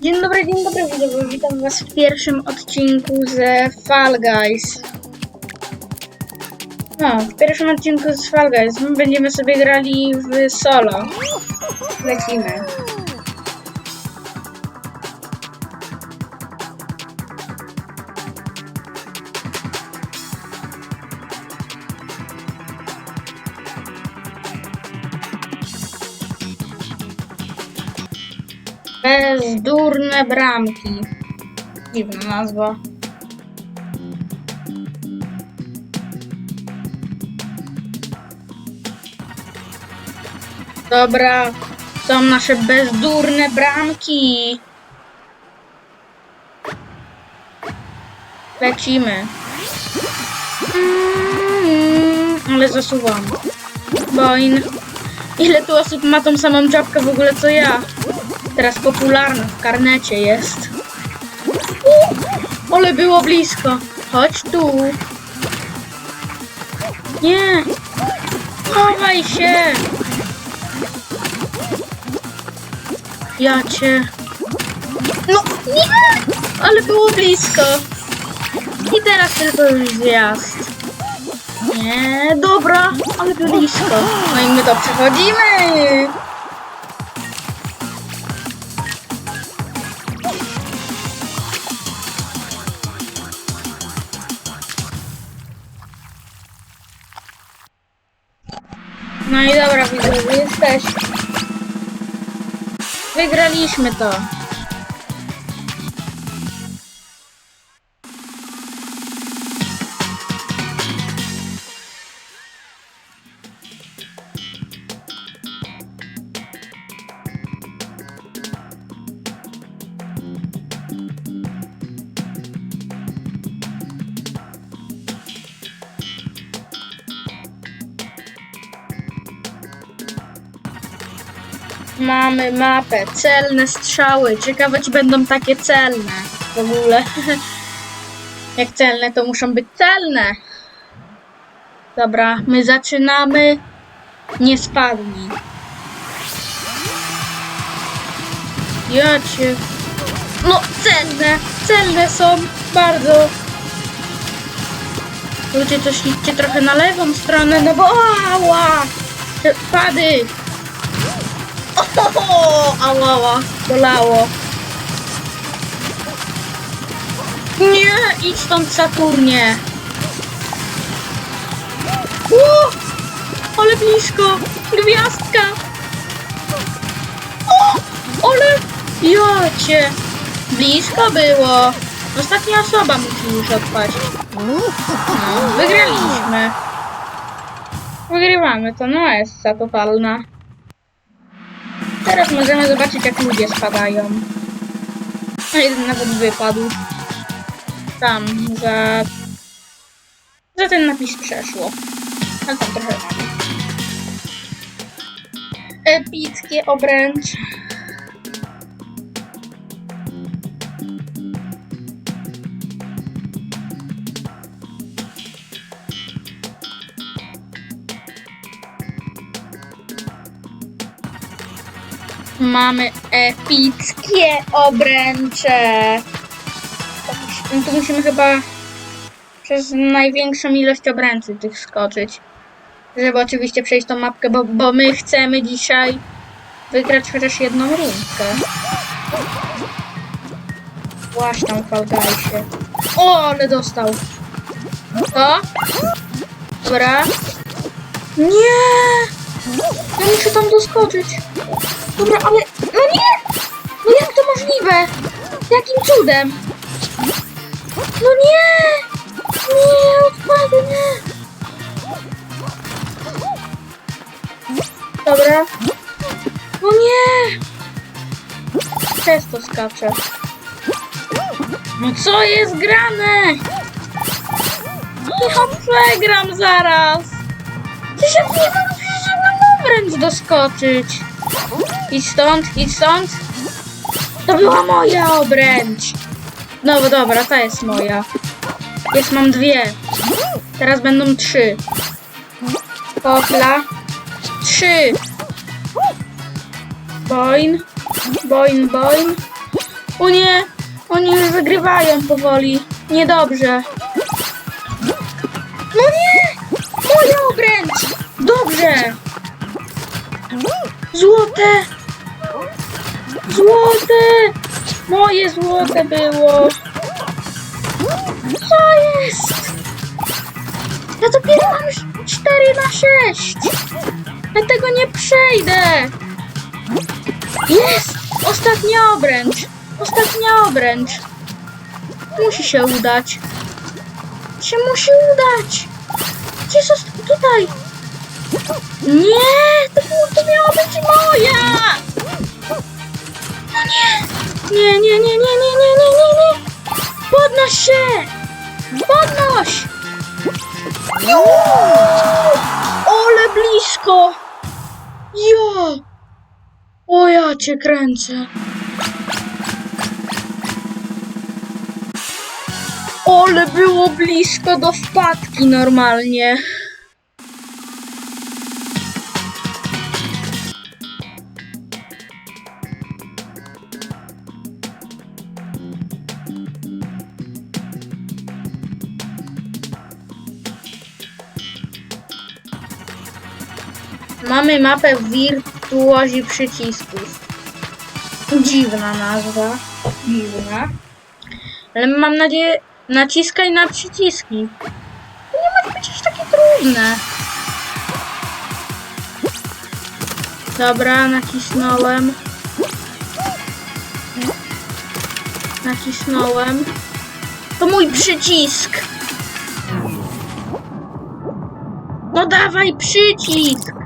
Dzień dobry, dzień dobry widzowie. Witam was w pierwszym odcinku ze Fall Guys. No, w pierwszym odcinku z Fall Guys. My będziemy sobie grali w solo. Lecimy. Bezdurne bramki. Dziwna nazwa. Dobra, są nasze bezdurne bramki. Lecimy. Mm, ale zasuwam. Boin. Ile tu osób ma tą samą czapkę w ogóle co ja? Teraz popularna w karnecie jest. U, ale było blisko. Chodź tu. Nie. Chowaj się. Ja cię. No nie. Ale było blisko. I teraz tylko już zjazd. Nie, dobra, ale blisko. No i my to przechodzimy. Dobra, jesteś. Wygraliśmy to. Mamy mapę. Celne strzały. Ciekawe, czy będą takie celne w ogóle. Jak celne, to muszą być celne. Dobra, my zaczynamy. Nie spadnij. Ja cię... No, celne! Celne są bardzo. Ludzie, coś idźcie trochę na lewą stronę, no bo ała! Pady! Ohoho! Ała, bolało. Nie, idź stąd Saturnie. O! Ale blisko! Gwiazdka! O! Ale... Ja cię! Blisko było. Ostatnia osoba musi już odpaść. No, wygraliśmy. Wygrywamy to, no essa totalna. Teraz możemy zobaczyć, jak ludzie spadają. A jeden nawet wypadł. Tam, za... Za ten napis przeszło. Ale tam trochę. Epickie obręcz. Mamy epickie obręcze. Tu- Tu musimy chyba przez największą ilość obręczy tych skoczyć. Żeby oczywiście przejść tą mapkę, bo, bo my chcemy dzisiaj wygrać chociaż jedną rundkę. Właśnie tam się. O, ale dostał. To? Dobra. Nie! Ja muszę tam doskoczyć. Dobra, ale... No nie! No jak to możliwe? Jakim cudem? No nie! Nie, odpadnę! Dobra. No nie! Przez to skaczę. No co jest grane? Ja przegram zaraz! Przecież ja nie mogę przecież żadną obręcz doskoczyć. Idź stąd, idź stąd. To była moja obręcz. No dobra, ta jest moja. Jest, mam dwie. Teraz będą trzy. Popla. Trzy. Boin. Boin, boin. O nie! Oni już wygrywają powoli. Niedobrze. No nie! Moja obręcz! Dobrze! Złote! Złote! Moje złote było! Co jest? Ja dopiero mam 4 na 6! Ja tego nie przejdę! Jest! Ostatnia obręcz! Ostatnia obręcz! Musi się udać! Się musi udać! Gdzie jest tutaj? Nie! To, było, to miała być moja! No nie! Nie, nie, nie, nie, nie, nie, nie, nie, nie! Podnoś się! Podnoś! Ole blisko! Ja! O ja cię kręcę! Ole było blisko do wpadki normalnie. Mamy mapę wirtuozi przycisków. Dziwna nazwa. Dziwna. Ale mam nadzieję, naciskaj na przyciski. To nie może być aż takie trudne. Dobra, nacisnąłem. Nacisnąłem. To mój przycisk. No dawaj przycisk.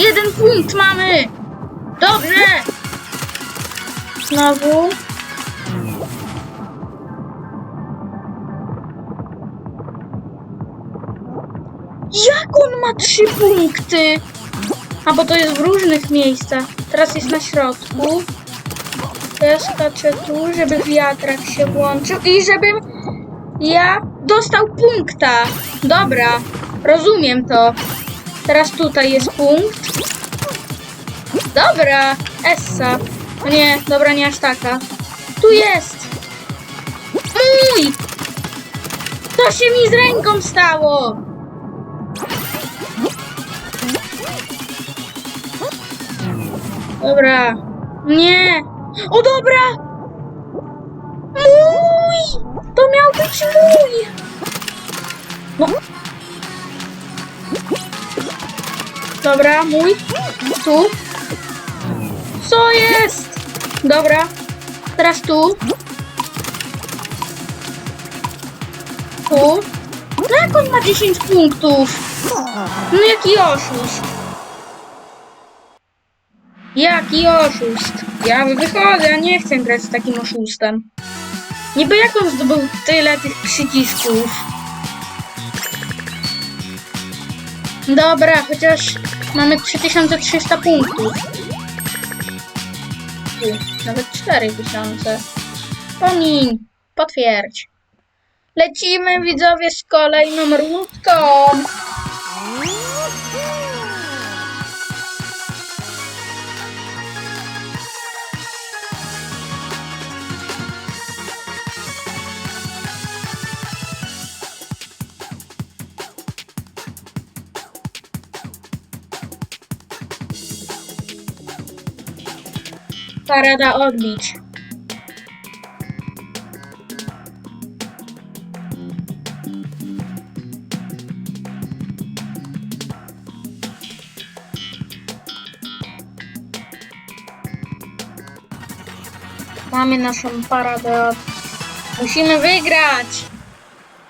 Jeden punkt mamy. Dobrze. Znowu. Jak on ma trzy punkty? A bo to jest w różnych miejscach. Teraz jest na środku. Ja skaczę tu, żeby wiatrak się włączył i żebym ja dostał punkta. Dobra, rozumiem to. Teraz tutaj jest punkt. Dobra, Essa. O nie, dobra, nie aż taka. Tu jest. Mój! Co się mi z ręką stało? Dobra. Nie. O dobra! Mój! To miał być mój! No. Dobra, mój. Tu. Co jest? Dobra. Teraz tu. Tu. No jak on ma 10 punktów? No jaki oszust. Jaki oszust. Ja wychodzę, ja nie chcę grać z takim oszustem. Niby jak on zdobył tyle tych przycisków? Dobra, chociaż mamy 3300 punktów. Nawet 4000. Pomiń, potwierdź. Lecimy widzowie z kolejną rundką. Parada odbić. Mamy naszą paradę. Musimy wygrać.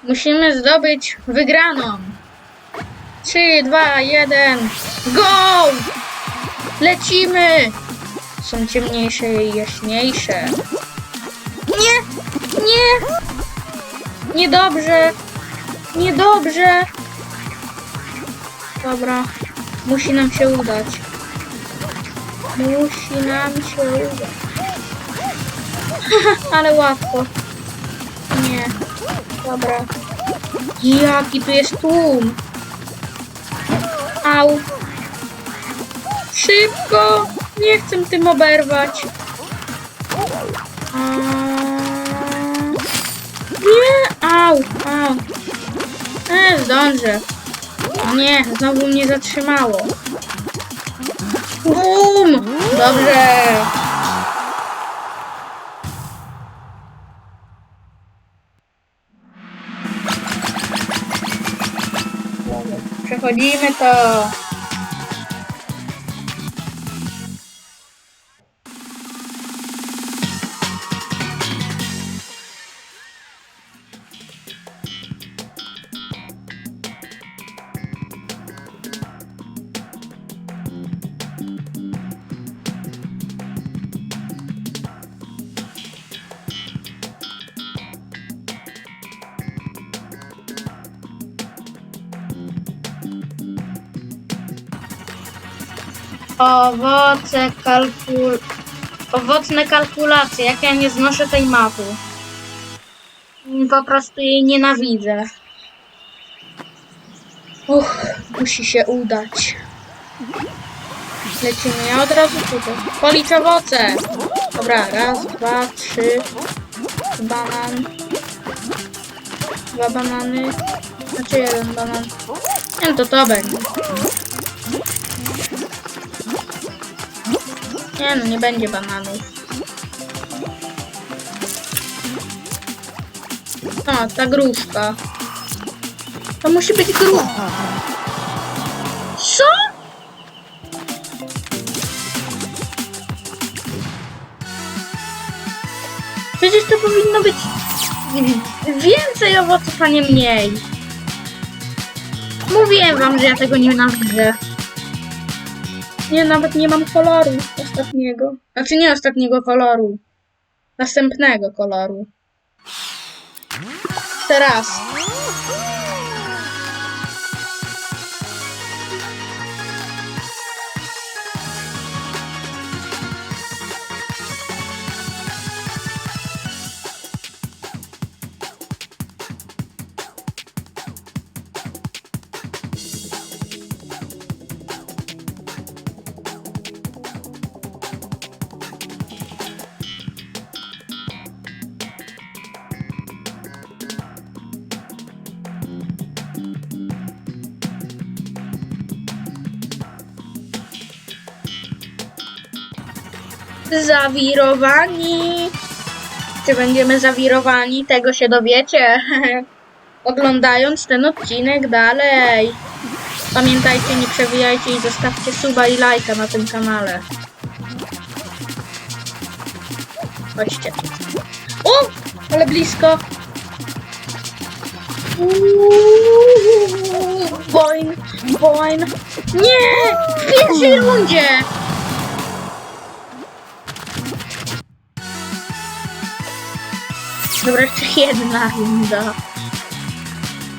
Musimy zdobyć wygraną. 3, 2, 1. Go! Lecimy! Są ciemniejsze i jaśniejsze. Nie! Nie! Niedobrze! Niedobrze! Dobra. Musi nam się udać. Musi nam się udać. Ale łatwo. Nie. Dobra. Jaki tu jest tłum. Au. Szybko! nie chcę tym oberwać. Eee, nie, au, au. E, zdążę. Nie, znowu mnie zatrzymało. Bum! Dobrze. Przechodzimy to. Owoce kalkul... Owocne kalkulacje. Jak ja nie znoszę tej mapy. Po prostu jej nienawidzę. Uch, musi się udać. Lecimy. Ja od razu tutaj. Policz owoce. Dobra, raz, dwa, trzy. Banan. Dwa banany. Znaczy jeden banan. Nie, no to to będzie. Nie no, nie będzie bananów. O, ta gruszka. To musi być gruszka. Co? Przecież to powinno być więcej owoców, a nie mniej. Mówiłem wam, że ja tego nienawidzę. Nie, nawet nie mam koloru ostatniego. Znaczy nie ostatniego koloru. Następnego koloru. Teraz. Zawirowani. Czy będziemy zawirowani? Tego się dowiecie. Oglądając ten odcinek dalej. Pamiętajcie, nie przewijajcie i zostawcie suba i lajka na tym kanale. Chodźcie. O! Ale blisko. Uuu, Boin, boin. Nie! W pierwszej rundzie! Dobra, jeszcze jedna runda.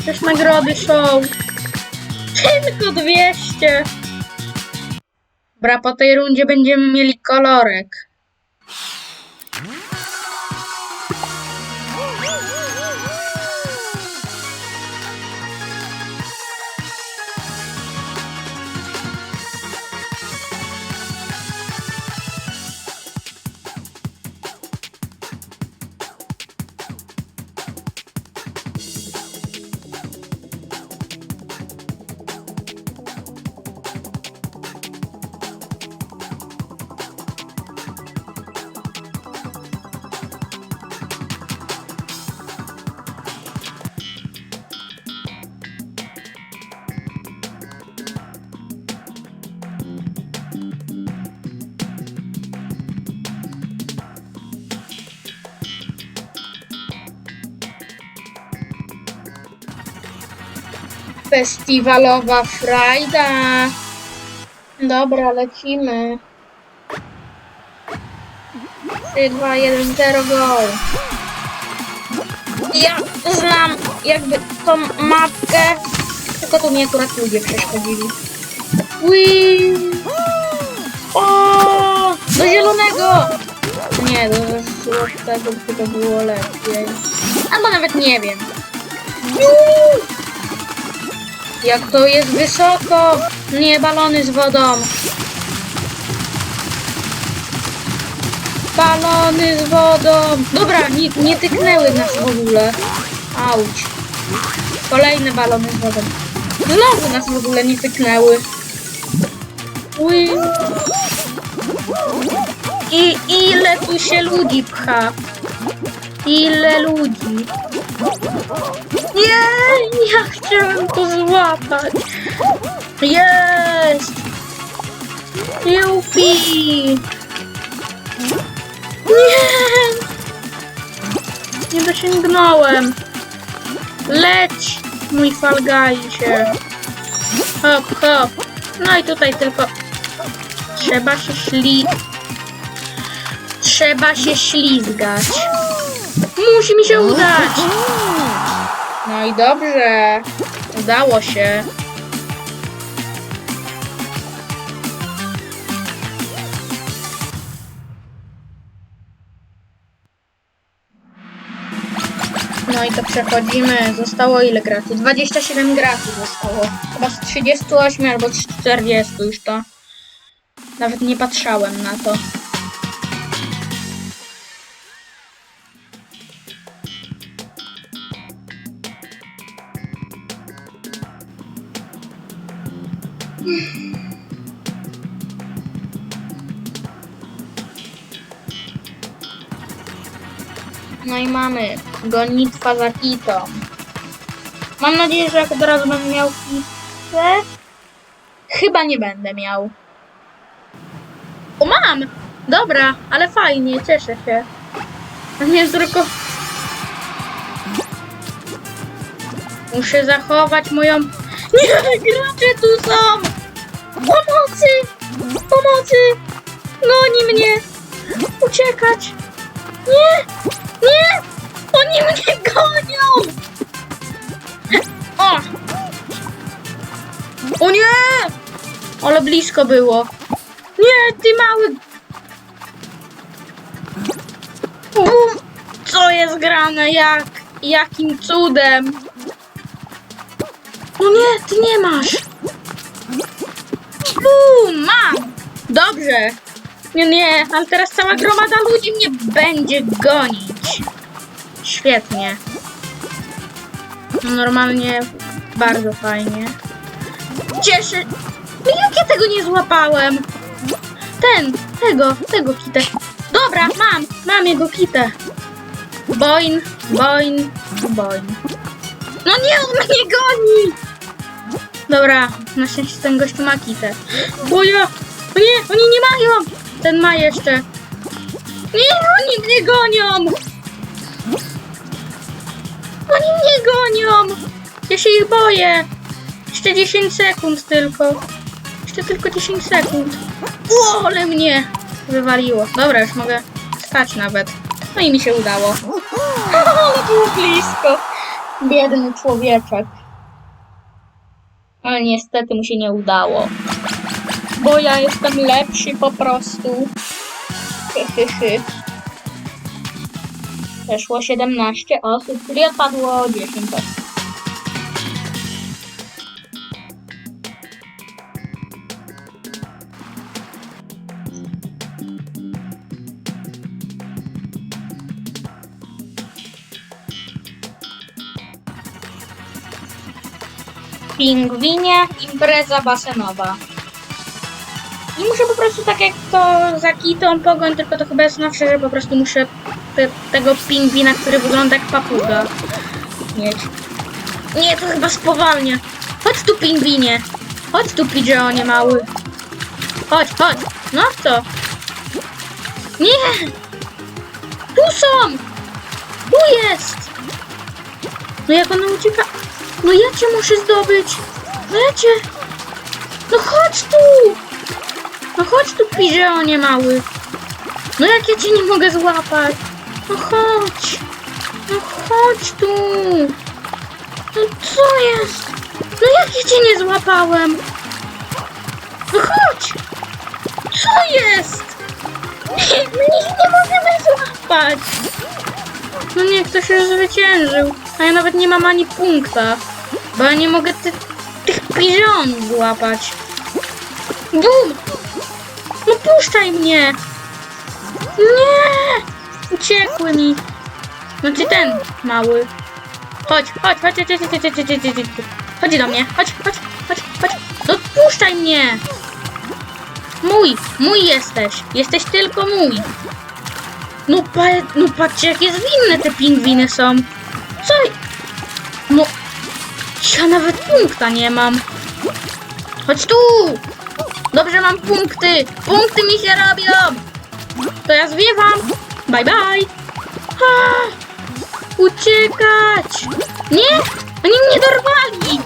Też nagrody są. Tylko 200. Dobra, po tej rundzie będziemy mieli kolorek. Festiwalowa frajda. Dobra, lecimy. 3, 2, 1, 0, go. Ja znam jakby tą mapkę, tylko tu mi akurat ludzie przeszkodzili. Wii! O! Do zielonego! Nie, do złotego by to było lepiej. Albo nawet nie wiem. Juuu! Jak to jest wysoko! Nie, balony z wodą. Balony z wodą. Dobra, nie, nie tyknęły nas w ogóle. Auć. Kolejne balony z wodą. Znowu nas w ogóle nie pyknęły. Uj. I ile tu się ludzi pcha? Ile ludzi? Nie, ja chciałem to złapać. Jest! Jupi! Nie! Nie dosięgnąłem. Leć, mój falgajcie. Hop, hop. No i tutaj tylko trzeba się śli... Trzeba się ślizgać. Musi mi się udać. No i dobrze. Udało się. No i to przechodzimy. Zostało ile gratis? 27 gratis zostało. Chyba z 38 albo z 40 już to. Nawet nie patrzałem na to. No i mamy gonitwa za kitą. Mam nadzieję, że jak od razu będę miał kitę. Chyba nie będę miał. O, mam! Dobra, ale fajnie, cieszę się. Nie tylko... Muszę zachować moją... Nie, gracze tu są! Pomocy! Pomocy! Goni mnie! Uciekać! Nie! Nie! Oni mnie gonią! O! O nie! Ale blisko było. Nie, ty mały... Bum! Co jest grane? Jak? Jakim cudem? No nie, ty nie masz. Bum! Mam! Dobrze. Nie, nie, ale teraz cała gromada ludzi mnie będzie gonić. Świetnie. No normalnie bardzo fajnie. Cieszę. No jak ja tego nie złapałem? Ten, tego, tego kitę. Dobra, mam, mam jego kitę. Boin, boin, boin. No nie, on mnie goni! Dobra, na szczęście ten gościu ma kitę. Bo ja... O nie, oni nie mają! Ten ma jeszcze. Nie, oni mnie gonią! Oni mnie gonią! Ja się ich boję. Jeszcze 10 sekund tylko. Jeszcze tylko 10 sekund. O, ale mnie wywaliło. Dobra, już mogę stać nawet. No i mi się udało. Było blisko. Biedny człowieczek. Ale niestety mu się nie udało. Bo ja jestem lepszy po prostu. Przeszło 17 osób, czyli odpadło 10 osób. Pingwinie, impreza basenowa. I muszę po prostu tak jak to za kitą pogoń, tylko to chyba jest nowsze, że po prostu muszę te, tego pingwina, który wygląda jak papuga mieć. Nie, to chyba spowalnia. Chodź tu pingwinie. Chodź tu pigeonie mały. Chodź, chodź. No co? Nie! Tu są! Tu jest! No jak ona ucieka? No ja cię muszę zdobyć. No ja cię... No chodź tu! No chodź tu, pigeonie mały. No jak ja cię nie mogę złapać? No chodź. No chodź tu. No co jest? No jak ja cię nie złapałem? No chodź. Co jest? Nie, mnie nie możemy złapać. No nie, ktoś już zwyciężył. A ja nawet nie mam ani punkta. Bo ja nie mogę ty, tych pigeonów złapać. Bum! No puszczaj mnie! Nie! Uciekły mi. Znaczy ten mały. Chodź, chodź, chodź, chodź, chodź, chodź, chodź, chodź, chodź, chodź. Chodź do mnie, chodź, chodź, chodź, chodź. No puszczaj mnie! Mój, mój jesteś. Jesteś tylko mój. No, pa, no patrzcie, jakie zwinne te pingwiny są. Ja nawet punkta nie mam. Chodź tu! Dobrze, mam punkty. Punkty mi się robią. To ja zwiewam. Bye, bye. Ha! Uciekać! Nie! Oni mnie dorwali!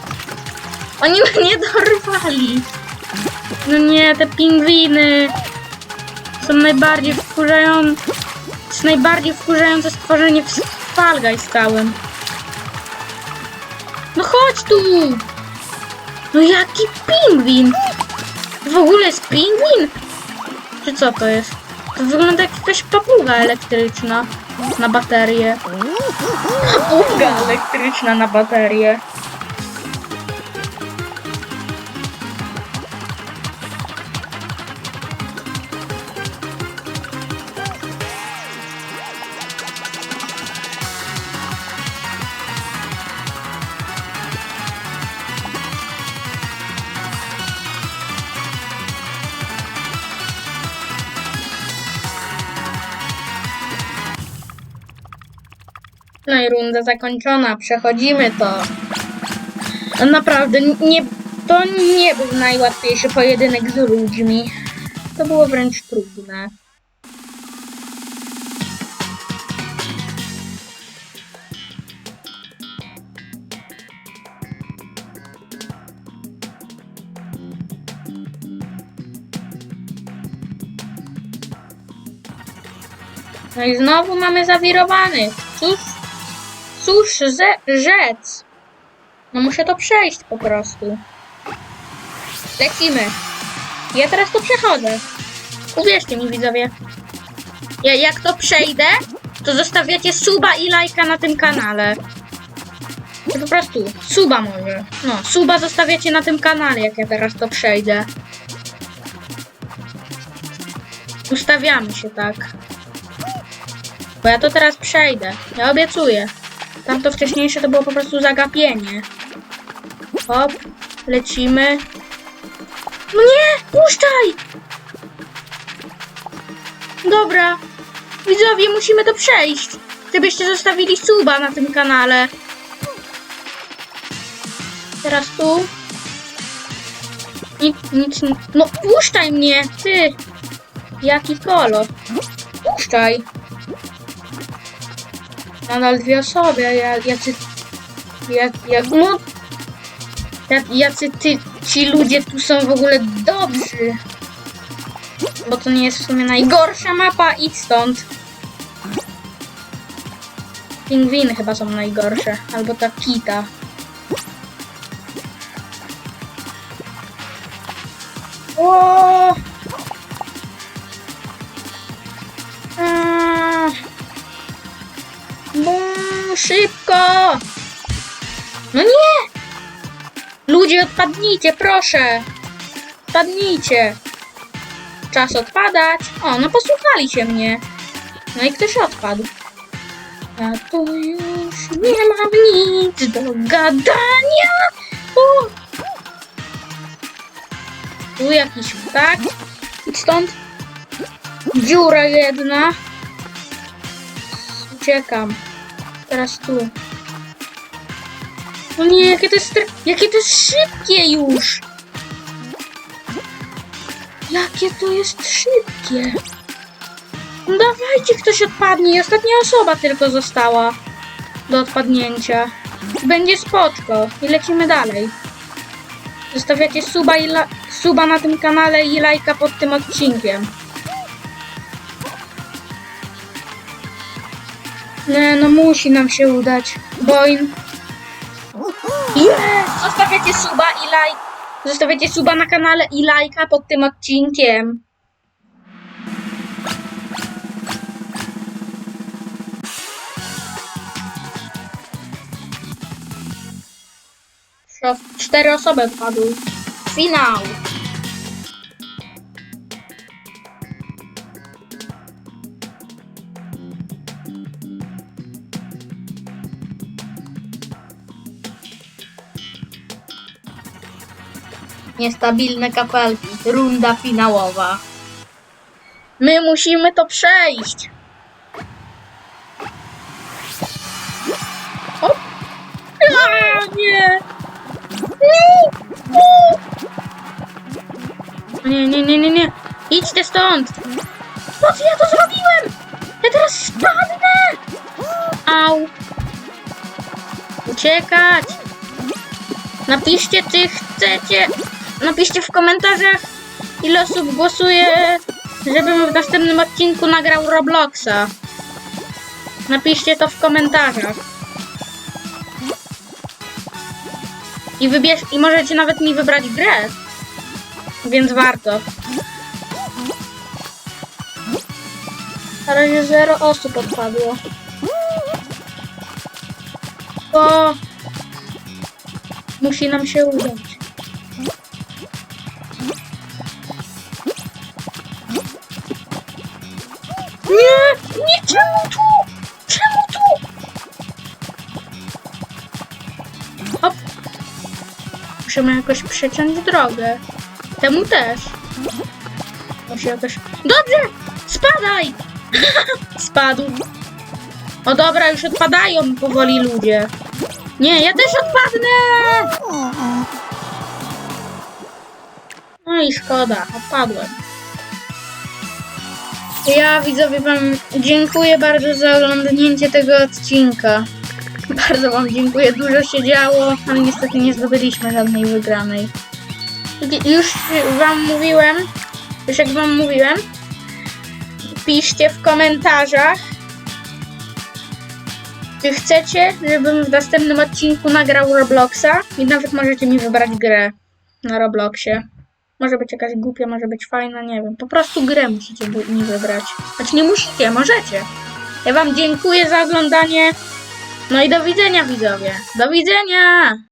Oni mnie dorwali! No nie, te pingwiny są najbardziej wkurzające. Najbardziej wkurzające stworzenie w Fall Guys stałem. No chodź tu! No jaki pingwin? W ogóle jest pingwin? Czy co to jest? To wygląda jak jakaś papuga elektryczna na baterię. Papuga elektryczna na baterię. Runda zakończona, przechodzimy to. Naprawdę, nie, to nie był najłatwiejszy pojedynek z ludźmi. To było wręcz trudne. No i znowu mamy zawirowany. Cóż, cóż ze, rzec? No muszę to przejść po prostu. Lecimy. Ja teraz to przechodzę. Uwierzcie mi widzowie. Ja, jak to przejdę, to zostawiacie suba i lajka na tym kanale. To po prostu suba może. No, suba zostawiacie na tym kanale, jak ja teraz to przejdę. Ustawiamy się tak. Bo ja to teraz przejdę. Ja obiecuję. Tamto wcześniejsze to było po prostu zagapienie. Hop, lecimy. No nie, puszczaj! Dobra. Widzowie, musimy to przejść. Żebyście zostawili suba na tym kanale. Teraz tu. Nic, nic, no puszczaj mnie, ty! Jaki kolor? Puszczaj. Nadal dwie osoby, a ja, jacy... Ja, ja, no... Ja, jacy ty, ci ludzie tu są w ogóle dobrzy. Bo to nie jest w sumie najgorsza mapa, idź stąd. Pingwiny chyba są najgorsze, albo ta kita. O! Szybko! No nie! Ludzie, odpadnijcie, proszę! Odpadnijcie! Czas odpadać. O, no posłuchali się mnie. No i ktoś odpadł. Ja tu już nie mam nic do gadania. O! Tu jakiś tak. Idź stąd. Dziura jedna. Uciekam. Teraz tu. No nie, jakie to jest, jakie to jest szybkie już. Jakie to jest szybkie. No dawajcie, ktoś odpadnie. Ostatnia osoba tylko została do odpadnięcia. Będzie spoczko i lecimy dalej. Zostawiacie suba, i suba na tym kanale i lajka pod tym odcinkiem. Nie, no musi nam się udać, bo im... Jest! Zostawiacie suba i lajk. Zostawiacie suba na kanale i lajka pod tym odcinkiem. Cztery osoby odpadły. Finał. Niestabilne kapelki. Runda finałowa. My musimy to przejść. Hop. A, nie. Nie, nie, nie, nie, nie. Idźcie stąd. Po co ja to zrobiłem? Ja teraz spadnę. Au. Uciekać. Napiszcie, czy chcecie. Napiszcie w komentarzach, ile osób głosuje, żebym w następnym odcinku nagrał Robloxa. Napiszcie to w komentarzach. I wybierz, i możecie nawet mi wybrać grę. Więc warto. Na razie zero osób odpadło. To musi nam się udać. Nie! Nie! Czemu tu? Czemu tu? Hop. Musimy jakoś przeciąć drogę. Temu też. Musi jakoś... Dobrze! Spadaj! Spadł. O dobra, już odpadają powoli ludzie. Nie, ja też odpadnę! No i szkoda, odpadłem. Ja widzowie wam dziękuję bardzo za oglądnięcie tego odcinka. Bardzo wam dziękuję, dużo się działo, ale niestety nie zdobyliśmy żadnej wygranej. Już wam mówiłem, już jak wam mówiłem, piszcie w komentarzach, czy chcecie, żebym w następnym odcinku nagrał Robloxa i nawet możecie mi wybrać grę na Robloxie. Może być jakaś głupia, może być fajna, nie wiem. Po prostu grę musicie mi wybrać. Znaczy nie musicie, możecie. Ja wam dziękuję za oglądanie. No i do widzenia widzowie. Do widzenia!